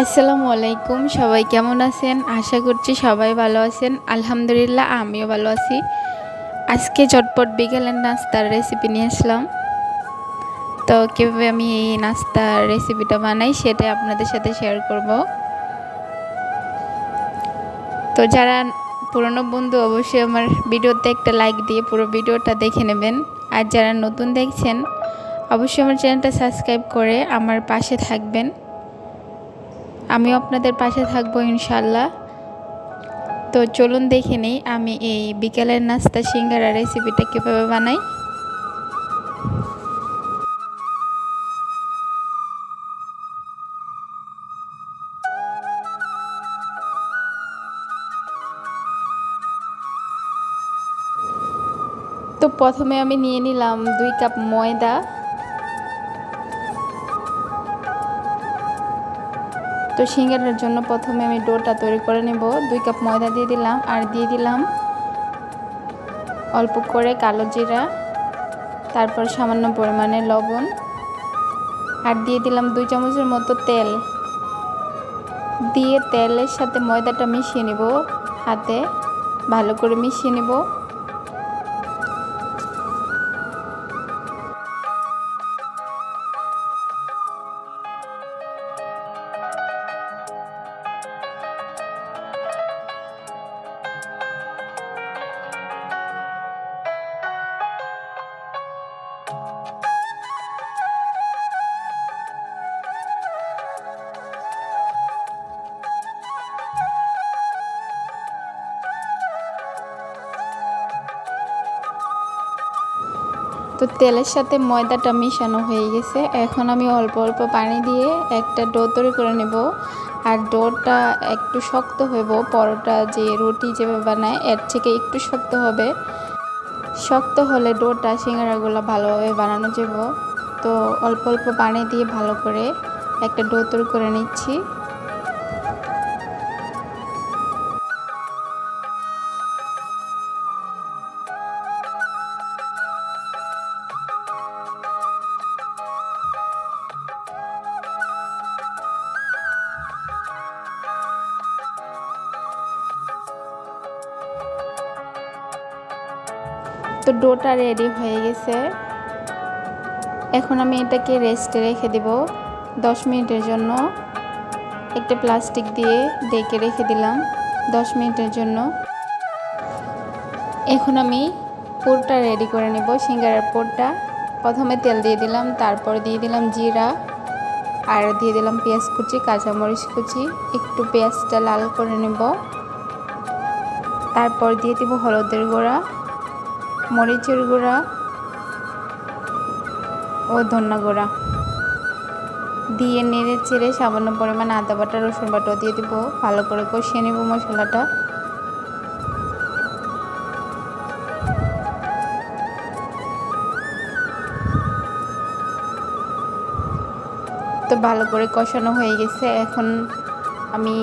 আসসালামু আলাইকুম, সবাই কেমন আছেন? আশা করছি সবাই ভালো আছেন। আলহামদুলিল্লাহ, আমিও ভালো আছি। আজকে চটপট বিকেলের নাস্তার রেসিপি নিয়ে আসলাম। তো কীভাবে আমি এই নাস্তার রেসিপিটা বানাই সেটা আপনাদের সাথে শেয়ার করব। তো যারা পুরনো বন্ধু, অবশ্যই আমার ভিডিওতে একটা লাইক দিয়ে পুরো ভিডিওটা দেখে নেবেন। আর যারা নতুন দেখছেন, অবশ্যই আমার চ্যানেলটা সাবস্ক্রাইব করে আমার পাশে থাকবেন। আমিও আপনাদের পাশে থাকব ইনশাল্লাহ। তো চলুন দেখে নেই আমি এই বিকেলের নাস্তা সিঙ্গারা রেসিপিটা কীভাবে বানাই। তো প্রথমে আমি নিয়ে নিলাম দুই কাপ ময়দা। তো সিঙ্গারার জন্য প্রথমে আমি ডোটা তৈরি করে নেব। দুই কাপ ময়দা দিয়ে দিলাম আর দিয়ে দিলাম অল্প করে কালো জিরা, তারপর সামান্য পরিমাণে লবণ আর দিয়ে দিলাম দুই চামচের মতো তেল। দিয়ে তেলের সাথে ময়দাটা মিশিয়ে নেব হাতে, ভালো করে মিশিয়ে নেব। তো তেলের সাথে ময়দাটা মিশানো হয়ে গেছে। এখন আমি অল্প অল্প পানি দিয়ে একটা ডো তৈরি করে নেব। আর ডোটা একটু শক্ত হইব, পরোটা যে রুটি যেভাবে বানায়, এর থেকে একটু শক্ত হবে। শক্ত হলে ডোটা সিঙ্গারাগুলো ভালোভাবে বানানো যাব। তো অল্প অল্প পানি দিয়ে ভালো করে একটা ডো তৈরি করে নিচ্ছি। তো ডোটা রেডি হয়ে গেছে। এখন আমি এটাকে রেস্টে রেখে দেব দশ মিনিটের জন্য। একটা প্লাস্টিক দিয়ে ডেকে রেখে দিলাম দশ মিনিটের জন্য। এখন আমি পুরটা রেডি করে নেব, সিঙ্গারার পুরটা। প্রথমে তেল দিয়ে দিলাম, তারপর দিয়ে দিলাম জিরা। আর দিয়ে দিলাম পেঁয়াজ কুচি, কাঁচামরিচ কুচি, একটু পেঁয়াজটা লাল করে নেব। তারপর দিয়ে দিব হলুদের গুঁড়া। মরিচের গুঁড়া ও ধন্যা গুঁড়া। দিয়ে নেড়ে চেড়ে সামান্য পরিমাণ আদা বাটা, রসুন বাটাও দিয়ে দিব। ভালো করে কষিয়ে নেব মশলাটা। তো ভালো করে কষানো হয়ে গেছে। এখন আমি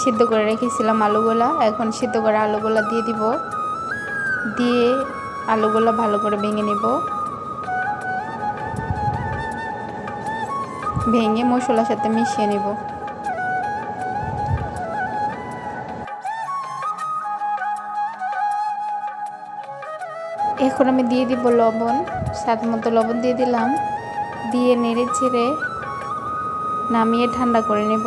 সিদ্ধ করে রেখেছিলাম আলুগুলা। এখন সিদ্ধ করে আলুগুলা দিয়ে দিব। দিয়ে আলুগুলো ভালো করে ভেঙে নেব। ভেঙে মশলার সাথে মিশিয়ে নেব। এখন আমি দিয়ে দিব লবণ, স্বাদ মতো লবণ দিয়ে দিলাম। দিয়ে নেড়ে ছেড়ে নামিয়ে ঠান্ডা করে নেব।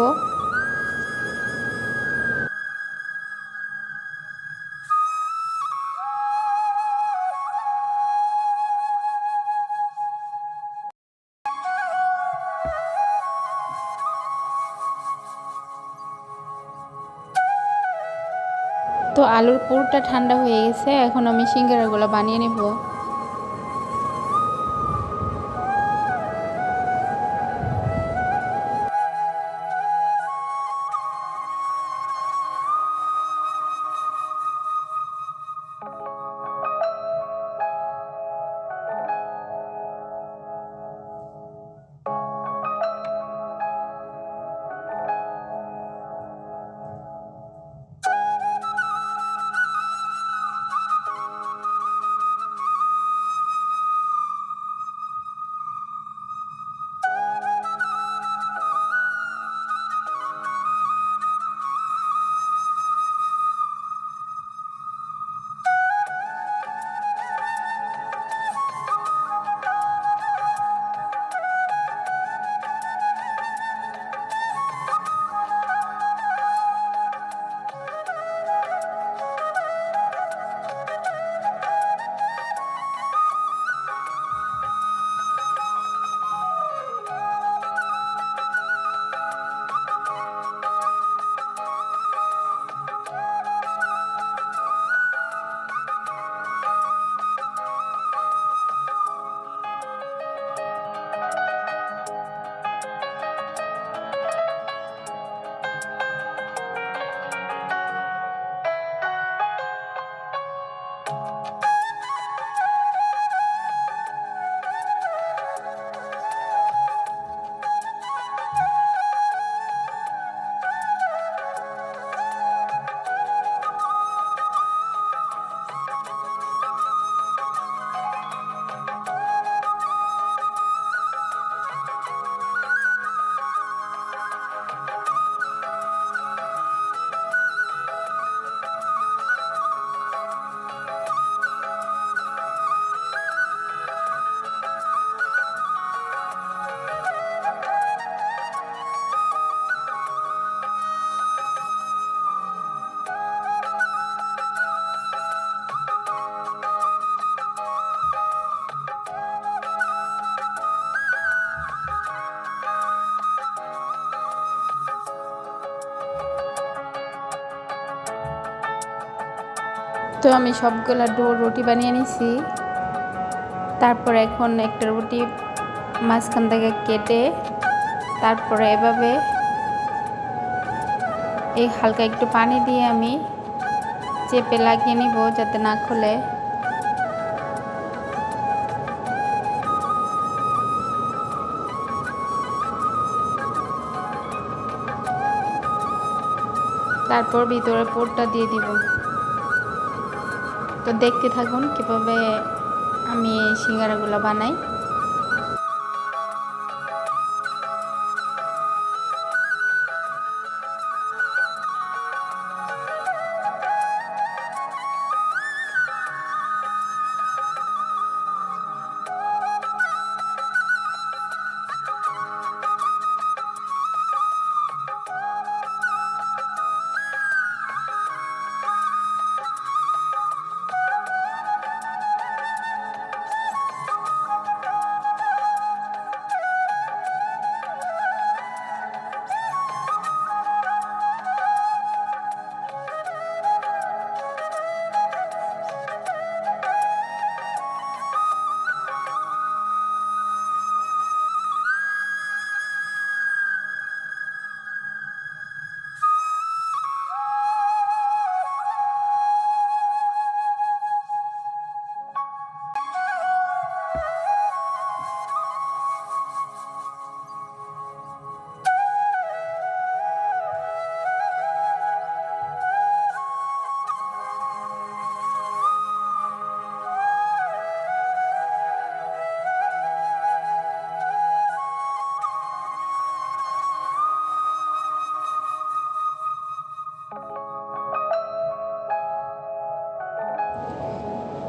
তো আলুর পুরটা ঠান্ডা হয়ে গেছে এখন আমি সিঙ্গারাগুলো বানিয়ে নেব। তো আমি সবগুলা ডো রুটি বানিয়ে নিছি। তারপর এখন একটা রুটি মাঝখান থেকে কেটে তারপরে এভাবে এই হালকা একটু পানি দিয়ে আমি চেপে লাগিয়ে নিব যাতে না খোলে। তারপর ভিতরে পোরটা দিয়ে দিব। তো দেখতে থাকুন কীভাবে আমি এই সিঙ্গারাগুলো বানাই।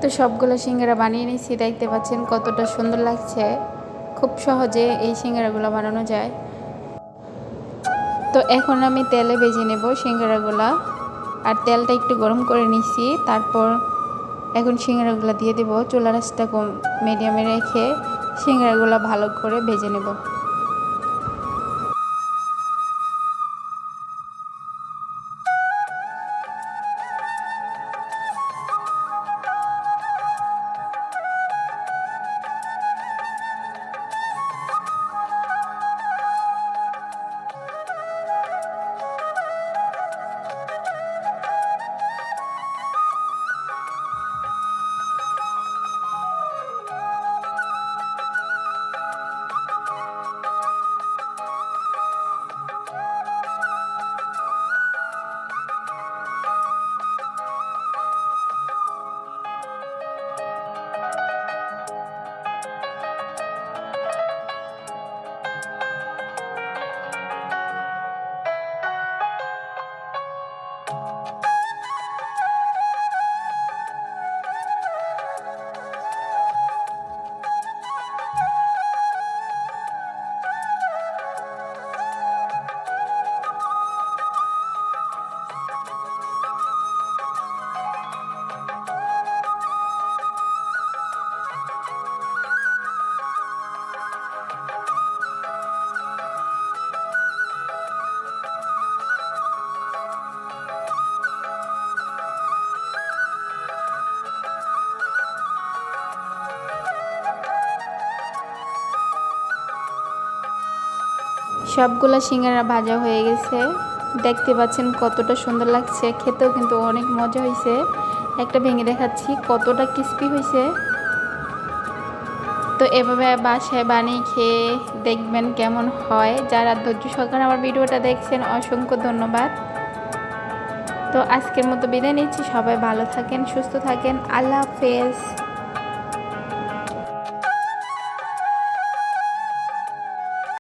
তো সবগুলো সিঙ্গারা বানিয়ে নিয়েছি, দেখতে পাচ্ছেন কতটা সুন্দর লাগছে। খুব সহজে এই সিঙ্গারাগুলো বানানো যায়। তো এখন আমি তেলে ভেজে নেব সিঙ্গারাগুলা। আর তেলটা একটু গরম করে নিছি তারপর এখন সিঙ্গারাগুলো দিয়ে দেব। চুলা রাসটা কম মিডিয়ামে রেখে সিঙ্গারাগুলো ভালো করে ভেজে নেব। সবগুলা সিঙ্গারা ভাজা হয়ে গেছে। দেখতে পাচ্ছেন কতটা সুন্দর লাগছে। খেতেও কিন্তু অনেক মজা হয়েছে একটা ভেঙে দেখাচ্ছি কতটা ক্রিস্পি হয়েছে তো এভাবে বাসায় বানিয়ে খেয়ে দেখবেন কেমন হয়। যারা ধৈর্য সহকারে আমার ভিডিওটা দেখছেন, অসংখ্য ধন্যবাদ। তো আজকের মতো বিদায় নিচ্ছি। সবাই ভালো থাকেন, সুস্থ থাকেন। আল্লাহ হাফেজ।